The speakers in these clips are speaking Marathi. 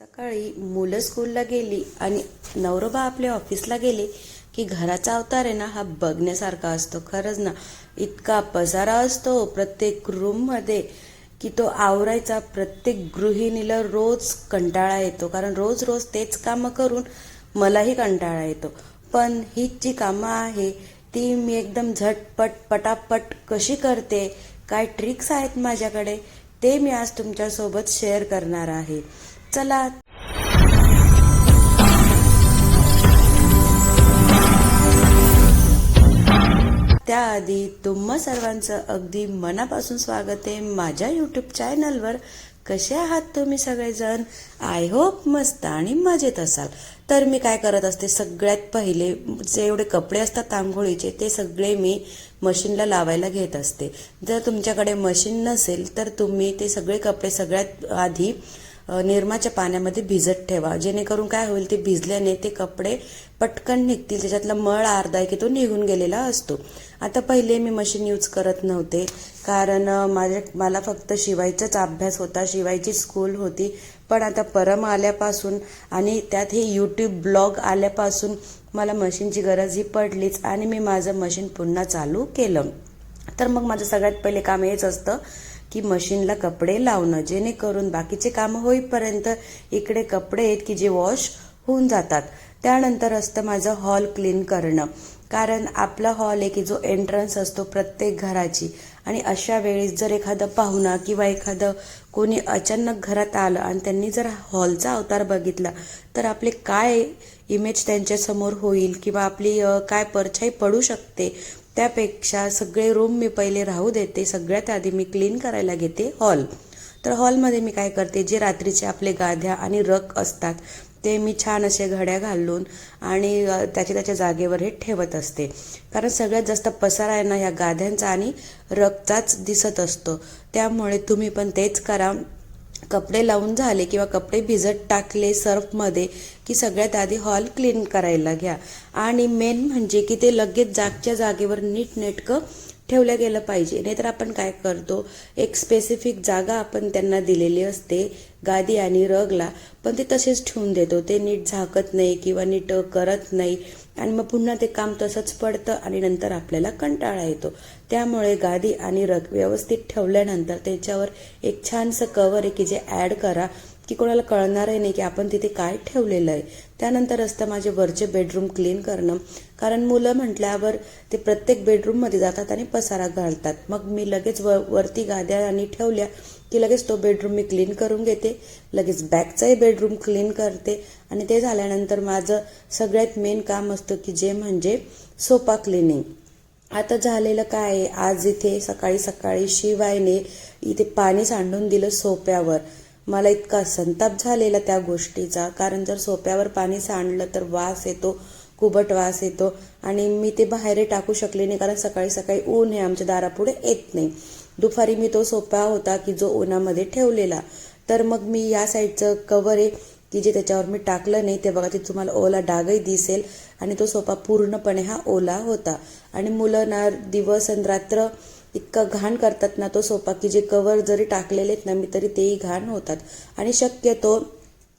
सकाळी मुलं स्कूलला गेली आणि नवरोबा आपल्या ऑफिसला गेले की घराचा अवतार आहे ना हा बघण्यासारखा असतो. खरंच ना इतका पसारा असतो प्रत्येक रूममध्ये की तो आवरायचा. प्रत्येक गृहिणीला रोज कंटाळा येतो. कारण रोज रोज तेच कामं करून मलाही कंटाळा येतो. पण ही जी कामं आहे ती मी एकदम झटपट पटापट कशी करते काय ट्रिक्स आहेत माझ्याकडे ते मी आज तुमच्यासोबत शेअर करणार आहे. चला. त्याआधी तुम्हा सर्वांचं अगदी मनापासून स्वागत आहे माझ्या युट्यूब चॅनलवर कसे आहात तुम्ही सगळेजण? आय होप मस्त आणि मजेत असाल. तर मी काय करत असते सगळ्यात पहिले जे एवढे कपडे असतात आंघोळीचे ते सगळे मी मशीनला लावायला घेत असते. जर तुमच्याकडे मशीन नसेल तर तुम्ही ते सगळे कपडे सगळ्यात आधी निरमाच्या पाण्यामध्ये भिजत ठेवा. जेणेकरून काय होईल ते भिजल्याने ते कपडे पटकन निघतील. त्याच्यातला मळ अर्धा आहे की तो निघून गेलेला असतो. आता पहिले मी मशीन यूज करत नव्हते. कारण माझ्या मला फक्त शिवायचाच अभ्यास होता. शिवायची स्कूल होती. पण आता परम आल्यापासून आणि त्यात हे यूट्यूब ब्लॉग आल्यापासून मला मशीनची गरज ही पडलीच आणि मी माझं मशीन पुन्हा चालू केलं. तर मग माझं सगळ्यात पहिले काम हेच असतं. की मशीनला कपडे लावणं जेणेकरून बाकीचे कामं होईपर्यंत इकडे कपडे आहेत की जे वॉश होऊन जातात. त्यानंतर असतं माझं हॉल क्लीन करणं. कारण आपला हॉल आहे की जो एंट्रन्स असतो प्रत्येक घराची. आणि अशा वेळेस जर एखादा पाहुणा किंवा एखादं कोणी अचानक घरात आलं आणि त्यांनी जर हॉलचा अवतार बघितला तर आपले काय इमेज त्यांच्यासमोर होईल किंवा आपली काय परछाई पडू शकते? त्यापेक्षा सगळे रूम मी पहिले राहू देते. सगळ्यात आधी मी क्लीन करायला घेते हॉल तर हॉलमध्ये मी काय करते जे रात्रीचे आपले गाद्या आणि रग असतात ते मी छान असे घड्या घालून आणि त्याच्या त्याच्या जागेवर हे ठेवत असते. कारण सगळ्यात जास्त पसारा आहे ना ह्या गाद्यांचा आणि रगचाच दिसत असतो. त्यामुळे तुम्ही पण तेच करा. कपडे लावून झाले किंवा कपडे भिजत टाकले सर्फमध्ये की सगळ्यात आधी हॉल क्लीन करायला घ्या. आणि मेन म्हणजे की ते लगेच जागच्या जागेवर नीटनेटकं ठेवलं गेलं पाहिजे. नाहीतर आपण काय करतो? एक स्पेसिफिक जागा आपण त्यांना दिलेली असते गादी आणि रगला. पण ते तसेच ठेवून देतो. ते नीट झाकत नाही किंवा नीट करत नाही. आणि मग पुन्हा ते काम तसंच पडतं आणि नंतर आपल्याला कंटाळा येतो. त्यामुळे गादी आणि रग व्यवस्थित ठेवल्यानंतर त्याच्यावर एक छानसं कवर आहे की जे ॲड करा की कोणाला कळणारही नाही की आपण तिथे काय ठेवलेलं आहे. त्यानंतर असतं माझे वरचे बेडरूम क्लीन करणं. कारण मुलं म्हटल्यावर ते प्रत्येक बेडरूममध्ये जातात आणि पसारा घालतात. मग मी लगेच व वरती गाद्या आणि ठेवल्या की लगेच तो बेडरूम मी क्लीन करून घेते लगेच बॅकचाही बेडरूम क्लीन करते आणि ते झाल्यानंतर माझं सगळ्यात मेन काम असतं की जे म्हणजे सोपा क्लिनिंग आता झालेलं काय आहे? आज इथे सकाळी सकाळी शिवायने इथे पाणी सांडून दिलं सोप्यावर. मला इतका संताप झालेला त्या गोष्टीचा कारण जर सोप्यावर पाणी सांडलं तर वास येतो कुबट वास येतो आणि मी ते बाहेर टाकू शकले नाही कारण सकाळी सकाळी ऊन हे आमच्या दारापुढे येत नाही. दुपारी मी तो सोपा होता की जो उन्हामध्ये ठेवलेला. तर मग मी या साईडचं कवर आहे की जे त्याच्यावर मी टाकलं नाही ते बघा ते तुम्हाला ओला डागही दिसेल. आणि तो सोफा पूर्णपणे हा ओला होता. आणि मुलं ना दिवस आणि रात्र इतकं घाण करतात ना तो सोफा की जे कवर जरी टाकलेले आहेत ना मी तरी तेही घाण होतात. आणि शक्यतो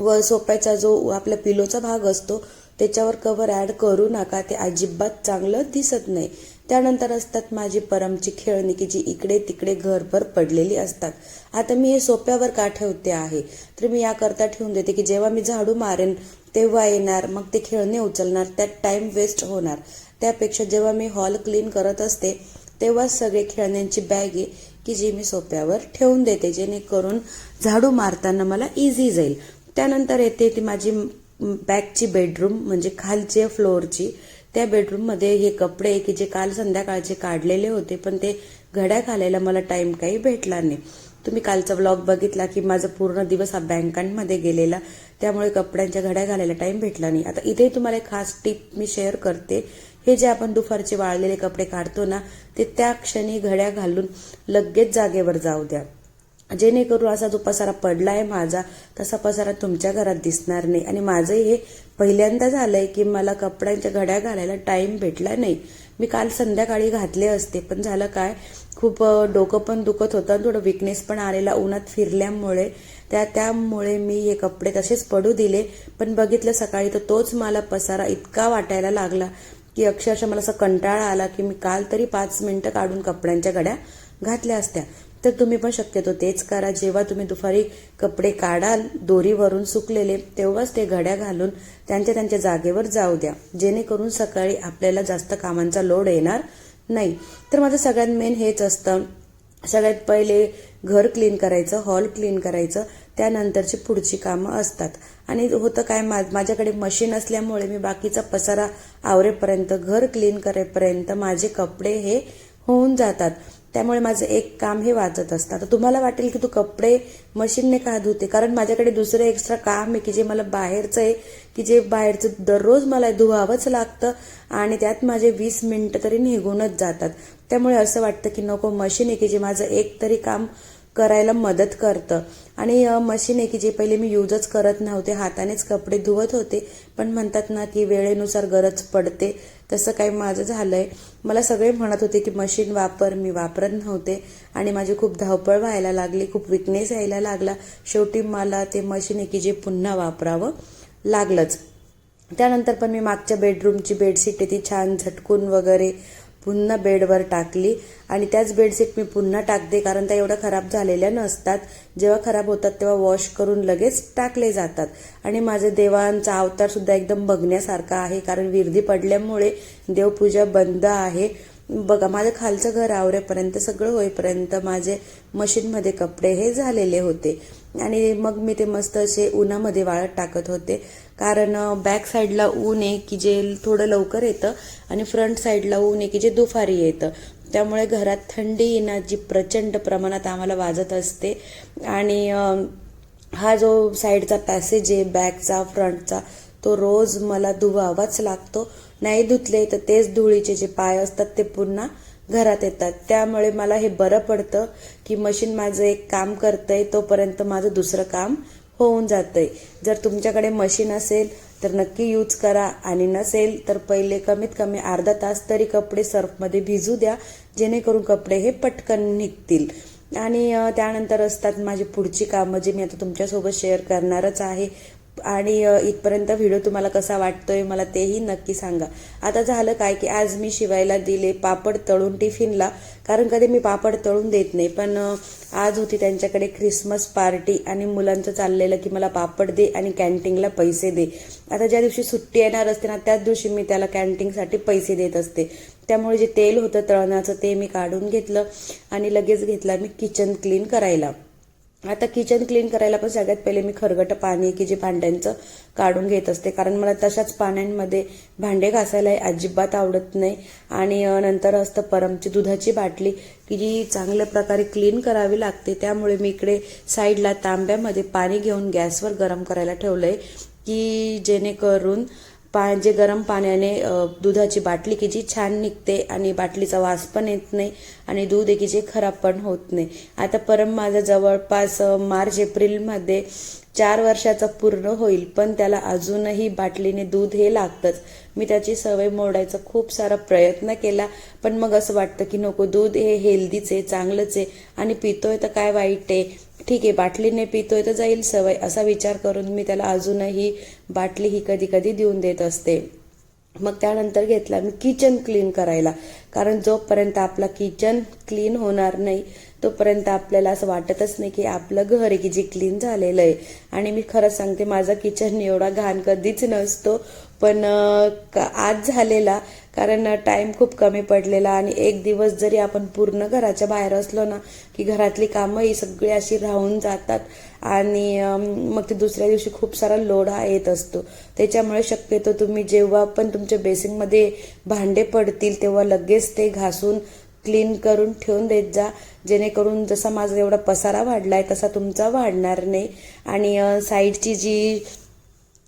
व सोप्याचा जो आपला पिलोचा भाग असतो त्याच्यावर कवर ॲड करू नका. ते अजिबात चांगलं दिसत नाही. त्यानंतर असतात माझी परमची खेळणी की जी इकडे तिकडे घरभर पडलेली असतात. आता मी हे सोप्यावर का ठेवते आहे? तर मी याकरता ठेवून देते की जेव्हा मी झाडू मारेन तेव्हा येणार मग ते खेळणे उचलणार त्यात टाइम वेस्ट होणार. त्यापेक्षा जेव्हा मी हॉल क्लीन करत असते तेव्हा सगळे खेळण्यांची बॅग आहे की जी मी सोप्यावर ठेवून देते जेणेकरून झाडू मारताना मला इझी जाईल. त्यानंतर येते ती माझी बॅकची बेडरूम म्हणजे खालच्या फ्लोअरची. त्या बेडरूममध्ये हे कपडे की जे काल संध्याकाळचे काढलेले होते पण ते घड्या घालायला मला टाइम काही भेटला नाही. तुम्ही कालचा व्लॉग बघितला की माझा पूर्ण दिवस हा बँकांमध्ये गेलेला त्यामुळे कपड्यांच्या घड्या घालायला टाइम भेटला नाही. आता इथे तुम्हाला एक खास टिप मी शेअर करते. हे जे आपण दुपारचे वाळलेले कपडे काढतो ना ते त्या क्षणी घड्या घालून लगेच जागेवर जाऊ द्या. जेणेकरून असा जो पसारा पडला आहे माझा तसा पसारा तुमच्या घरात दिसणार नाही. आणि माझं हे पहिल्यांदा झालंय की मला कपड्यांच्या घड्या घालायला टाइम भेटला नाही. मी काल संध्याकाळी घातले असते पण झालं काय? खूप डोकं पण दुखत होतं आणि थोडं विकनेस पण आलेला उन्हात फिरल्यामुळे. त्या त्यामुळे मी हे कपडे तसेच पडू दिले. पण बघितलं सकाळी तर तोच मला पसारा इतका वाटायला लागला की अक्षरशः मला असं कंटाळा आला की मी काल तरी पाच मिनिटं काढून कपड्यांच्या घड्या घातल्या असत्या. तर तुम्ही पण शक्यतो तेच करा. जेव्हा तुम्ही दुपारी कपडे काढाल दोरीवरून सुकलेले तेव्हाच ते घड्या घालून त्यांच्या त्यांच्या जागेवर जाऊ द्या. जेणेकरून सकाळी आपल्याला जास्त कामांचा लोड येणार नाही. तर माझं सगळ्यात मेन हेच असतं. सगळ्यात पहिले घर क्लीन करायचं हॉल क्लीन करायचं. त्यानंतरची पुढची कामं असतात. आणि होतं काय मा माझ्याकडे मशीन असल्यामुळे मी बाकीचा पसारा आवरेपर्यंत घर क्लीन करेपर्यंत माझे कपडे हे होऊन जातात. त्यामुळे माझं एक काम हे वाचत असतं. आता तुम्हाला वाटेल की तू कपडे मशीनने का धुते? कारण माझ्याकडे दुसरं एक्स्ट्रा काम आहे की जे मला बाहेरचं आहे की जे बाहेरचं दररोज मला धुवावंच लागतं आणि त्यात माझे वीस मिनटं तरी निघूनच जातात. त्यामुळे असं वाटतं की नको मशीन आहे की जे माझं एक तरी काम करायला मदत करतं. आणि मशीन आहे की जे पहिले मी यूजच करत नव्हते हातानेच कपडे धुवत होते पण म्हणतात ना की वेळेनुसार गरज पडते तसं काही माझं झालं आहे मला सगळे म्हणत होते की मशीन वापर मी वापरत नव्हते. आणि माझी खूप धावपळ व्हायला लागली खूप विकनेस यायला लागला. शेवटी मला ते मशीन आहे की जे पुन्हा वापरावं लागलंच. त्यानंतर पण मी मागच्या बेडरूमची बेडशीट आहे ती छान झटकून वगैरे पुन्हा बेडवर टाकली. आणि त्याच बेडशीट मी पुन्हा टाकते कारण त्या एवढ्या खराब झालेल्या नसतात. जेव्हा खराब होतात तेव्हा वॉश करून लगेच टाकले जातात. आणि माझे देवांचा अवतार सुद्धा एकदम बघण्यासारखा आहे कारण विरधी पडल्यामुळे देवपूजा बंद आहे. बघा माझं खालचं घर आवरेपर्यंत सगळं होईपर्यंत माझे मशीनमध्ये कपडे हे झालेले होते. आणि मग मी ते मस्त असे उन्हामध्ये वाळत टाकत होते. कारण बॅक साईडला ऊन आहे की जे थोडं लवकर येतं आणि फ्रंट साईडला ऊन आहे की जे दुपारी येतं. त्यामुळे घरात थंडी येण्याची प्रचंड प्रमाणात आम्हाला वाजत असते. आणि हा जो साईडचा पॅसेज आहे बॅकचा फ्रंटचा तो रोज मला धुवावाच लागतो. नाही धुतले तर तेच धुळीचे जे पाय असतात ते पुन्हा घरात येतात. त्यामुळे मला हे बरं पडतं की मशीन माझं एक काम करतंय तोपर्यंत माझं दुसरं काम होऊन जातंय. जर तुमच्याकडे मशीन असेल तर नक्की यूज करा. आणि नसेल तर पहिले कमीत कमी अर्धा तास तरी कपडे सर्फमध्ये भिजू द्या. जेणेकरून कपडे हे पटकन निघतील. आणि त्यानंतर असतात माझी पुढची कामं जी मी आता तुमच्यासोबत शेअर करणारच आहे. आणि इथपर्यंत व्हिडिओ तुम्हाला कसा वाटतोय मला तेही नक्की सांगा. आता झालं काय की आज मी शिवायला दिले पापड तळून टिफिनला कारण कधी मी पापड तळून देत नाही. पण आज होती त्यांच्याकडे ख्रिसमस पार्टी आणि मुलांचं चाललेलं की मला पापड दे आणि कॅन्टीनला पैसे दे. आता ज्या दिवशी सुट्टी येणार असते ना त्याच दिवशी मी त्याला कॅन्टीनसाठी पैसे देत असते. त्यामुळे जे तेल होतं तळण्याचं ते मी काढून घेतलं आणि लगेच घेतला मी किचन क्लीन करायला. आता किचन क्लीन करायला पण सगळ्यात पहिले मी खरगट पाणी की जे भांड्यांचं काढून घेत असते. कारण मला तशाच पाण्यांमध्ये भांडे घासायला अजिबात आवडत नाही. आणि नंतर असतं परमची दुधाची बाटली की जी चांगल्या प्रकारे क्लीन करावी लागते. त्यामुळे मी इकडे साईडला तांब्यामध्ये पाणी घेऊन गॅसवर गरम करायला ठेवलंय की जेणेकरून पाण्याचे गरम पाण्याने दुधाची बाटली की जी छान निघते आणि बाटलीचा वास पण येत नाही आणि दूध आहे की जे खराब पण होत नाही. आता परम माझं जवळपास मार्च एप्रिलमध्ये चार वर्षाचा पूर्ण होईल पण त्याला अजूनही बाटलीने दूध हे लागतंच. मी त्याची सवय मोडायचा खूप सारा प्रयत्न केला पण मग असं वाटतं की नको दूध हे हेल्दीच आहे चांगलंच आहे आणि पितोय तर काय वाईट आहे? ठीक आहे बाटलीने पितोय तर जाईल सवय असा विचार करून मी त्याला अजूनही बाटली ही कधी कधी देऊन देत असते. मग त्यानंतर घेतला मी किचन क्लीन करायला कारण जोपर्यंत आपला किचन क्लीन होणार नाही तोपर्यंत आपल्याला असं वाटतच नाही की आपलं घर आहे की जे क्लीन झालेलं आहे. आणि मी खरंच सांगते माझा किचन एवढा घाण कधीच नसतो. पण आज झालेला कारण टाईम खूप कमी पडलेला आणि एक दिवस जरी आपण पूर्ण घराच्या बाहेर असलो ना की घरातली कामं ही सगळी अशी राहून जातात आणि मग ते दुसऱ्या दिवशी खूप सारा लोड हा येत असतो. त्याच्यामुळे शक्यतो तुम्ही जेव्हा पण तुमच्या बेसिनमध्ये भांडे पडतील तेव्हा लगेच ते घासून क्लीन करून ठेवून देत जा. जेणेकरून जसा माझा एवढा पसारा वाढलाय तसा तुमचा वाढणार नाही. आणि साईडची जी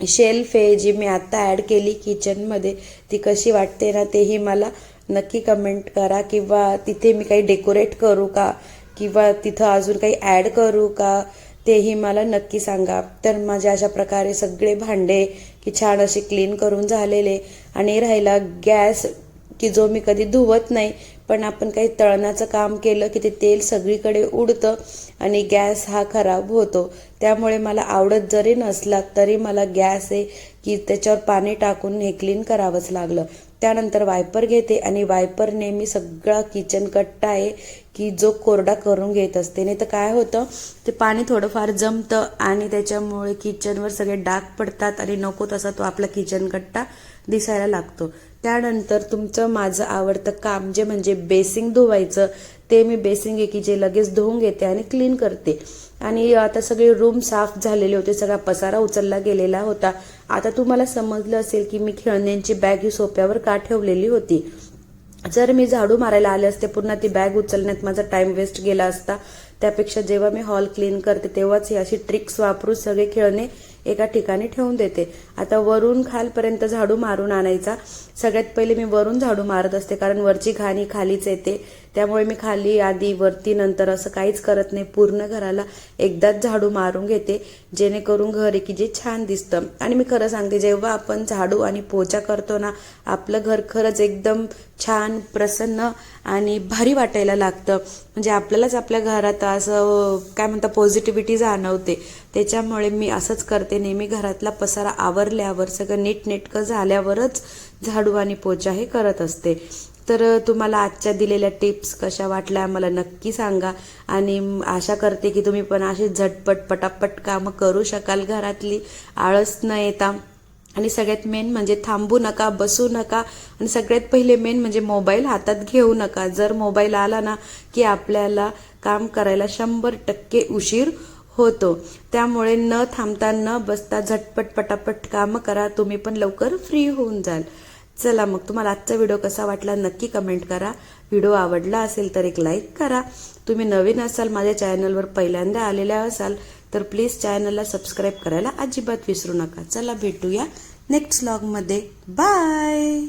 शेल्फ आहे जी मी आत्ता ॲड केली किचनमध्ये ती कशी वाटते ना तेही मला नक्की कमेंट करा. किंवा तिथे मी काही डेकोरेट करू का? किंवा तिथं अजून काही ॲड करू का? तेही मला नक्की सांगा. तर माझ्या अशा प्रकारे सगळे भांडे की छान असे क्लीन करून झालेले. आणि राहिला गॅस की जो मी कधी धुवत नाही पण आपण काही तळणाचं काम केलं की ते तेल सगळीकडे उडतं आणि गॅस हा खराब होतो. त्यामुळे मला आवडत जरी नसला तरी मला गॅस आहे की त्याच्यावर पाणी टाकून हे क्लीन करावंच लागलं. त्यानंतर वायपर घेते आणि वायपरने मी सगळा किचन कट्टा आहे की जो कोरडा करून घेत असते. नाही तर काय होतं ते पाणी थोडंफार जमतं आणि त्याच्यामुळे किचनवर सगळे डाग पडतात आणि नको तसा तो आपला किचन कट्टा दिसायला लागतो. त्यानंतर तुमचं माझं आवडतं काम जे म्हणजे बेसिंग धुवायचं ते मी बेसिंग आहे की जे लगेच धुवून घेते आणि क्लीन करते. आणि आता सगळे रूम साफ झालेले होते सगळा पसारा उचलला गेलेला होता. आता तुम्हाला समजलं असेल की मी खेळण्यांची बॅग ही सोप्यावर का ठेवलेली होती? जर मी झाडू मारायला आले असते पुन्हा ती बॅग उचलण्यात माझा टाइम वेस्ट गेला असता. त्यापेक्षा जेव्हा मी हॉल क्लीन करते तेव्हाच ही अशी ट्रिक्स वापरून सगळे खेळणे एका ठिकाणी ठेवून देते. आता वरून खालपर्यंत झाडू मारून आणायचा. सगळ्यात पहिले मी वरून झाडू मारत असते कारण वरची घाणी खालीच येते. त्यामुळे मी खाली आधी वरती नंतर असं काहीच करत नाही. पूर्ण घराला एकदाच झाडू मारून घेते जेणेकरून घर आहे की जे छान दिसतं. आणि मी खरं सांगते जेव्हा आपण झाडू आणि पोचा करतो ना आपलं घर खरंच एकदम छान प्रसन्न आणि भारी वाटायला लागतं. म्हणजे आपल्यालाच आपल्या घरात असं काय म्हणता पॉझिटिव्हिटी जाणवते. त्याच्यामुळे मी असंच करते नेहमी घरातला पसारा आवरल्यावर सगळं नीटनेटकं झाल्यावरच झाडू आणि पोचा हे करत असते. तर तुम्हाला आजच्या दिलेल्या टिप्स कशा वाटल्या मला नक्की सांगा. आणि आशा करते की तुम्ही पण असे झटपट पटापट कामं करू शकाल घरातली. आळस न येता. आणि सगळ्यात मेन म्हणजे थांबू नका बसू नका. आणि सगळ्यात पहिले मेन म्हणजे मोबाईल हातात घेऊ नका. जर मोबाईल आला ना की आपल्याला काम करायला शंभर टक्के उशीर होतो. त्यामुळे न थांबता न बसता झटपट पटापट कामं करा. तुम्ही पण लवकर फ्री होऊन जाल. चला मग तुम्हाला आजचा व्हिडिओ कसा वाटला नक्की कमेंट करा. व्हिडिओ आवडला असेल तर एक लाईक करा. तुम्ही नवीन असाल माझ्या चॅनलवर पहिल्यांदा आलेल्या असाल तर प्लीज चॅनलला सबस्क्राईब करायला अजिबात विसरू नका. चला भेटूया नेक्स्ट व्लॉगमध्ये बाय!